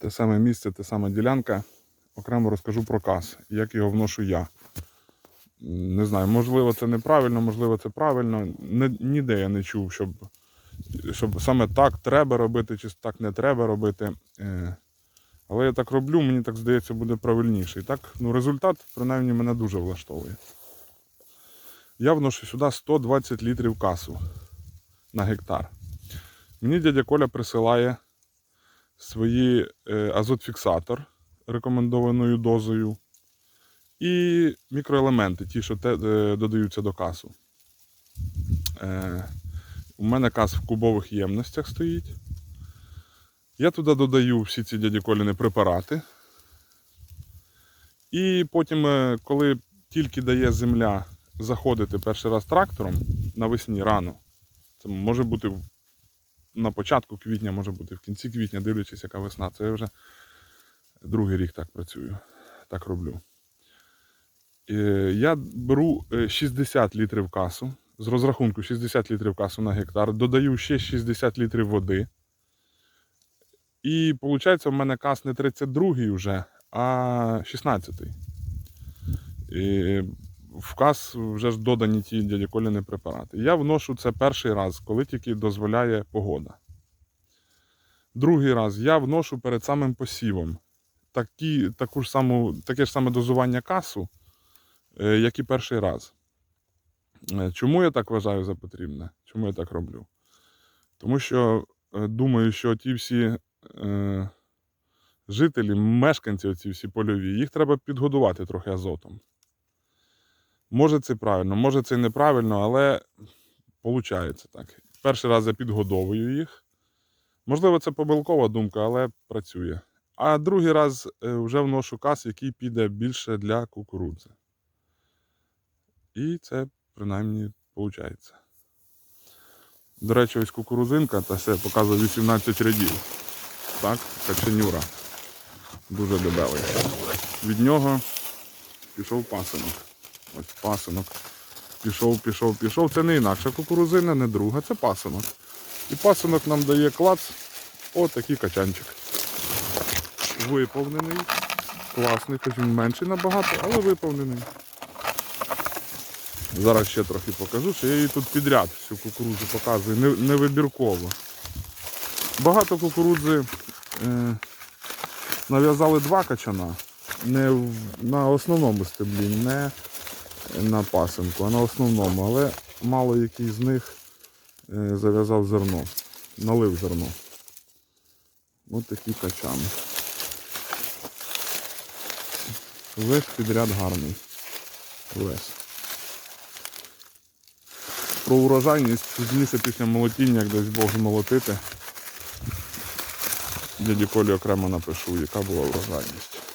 те саме місце, те сама ділянка. Окремо розкажу про каз, як його вношу я. Не знаю, можливо, це неправильно, можливо, це правильно. Ні- ніде я не чув, щоб, щоб саме так треба робити, чи так не треба робити. Е, Але я так роблю, мені так здається, буде правильніше. І так, ну, результат, принаймні, мене дуже влаштовує. Я вношу сюди 120 літрів касу на гектар. Мені дядя Коля присилає свої е, азотфіксатор рекомендованою дозою і мікроелементи, ті, що е, додаються до касу. Е, у мене кас в кубових ємностях стоїть. Я туди додаю всі ці дяді Коліни препарати. І потім, коли тільки дає земля заходити перший раз трактором навесні рано, це може бути на початку квітня, може бути в кінці квітня, дивлячись, яка весна. Це я вже другий рік так працюю, так роблю. Е, Я беру е, 60 літрів касу, з розрахунку 60 літрів касу на гектар, додаю ще 60 літрів води. І виходить, в мене кас не 32 вже, а 16. І в кас вже ж додані ті дяді Коліни препарати. Я вношу це перший раз, коли тільки дозволяє погода. Другий раз я вношу перед самим посівом такі, таку ж саму, таке ж саме дозування касу, е, як і перший раз. Е, Чому я так вважаю за потрібне? Чому я так роблю? Тому що е, думаю, що ті всі е, жителі, мешканці, оці всі польові, їх треба підгодувати трохи азотом. Може це правильно, може це неправильно, але виходить так. Перший раз я підгодовую їх. Можливо, це помилкова думка, але працює. А другий раз е, вже вношу кас, який піде більше для кукурудзи. І це принаймні виходить. До речі, ось кукурузинка, та ще показує 18 рядів. Так, каченюра. Дуже дебелий. Від нього пішов пасинок. Ось пасинок. Пішов, пішов, пішов. Це не інакша кукурузина, не друга, це пасинок. І пасинок нам дає клац. Отакий качанчик. Виповнений. Класний, хоч він менший набагато, але виповнений. Зараз ще трохи покажу, що я її тут підряд всю кукурудзу показую, не, не вибірково. Багато кукурудзи е, нав'язали два качана. Не в, на основному стеблі, не на пасинку, а на основному. Але мало який з них е, зав'язав зерно, налив зерно. Ось такі качани. Весь підряд гарний. Весь. Про урожайність пізніше після молотіння, як десь Бог молотити. Дяді Колі окремо напишу, яка була урожайність.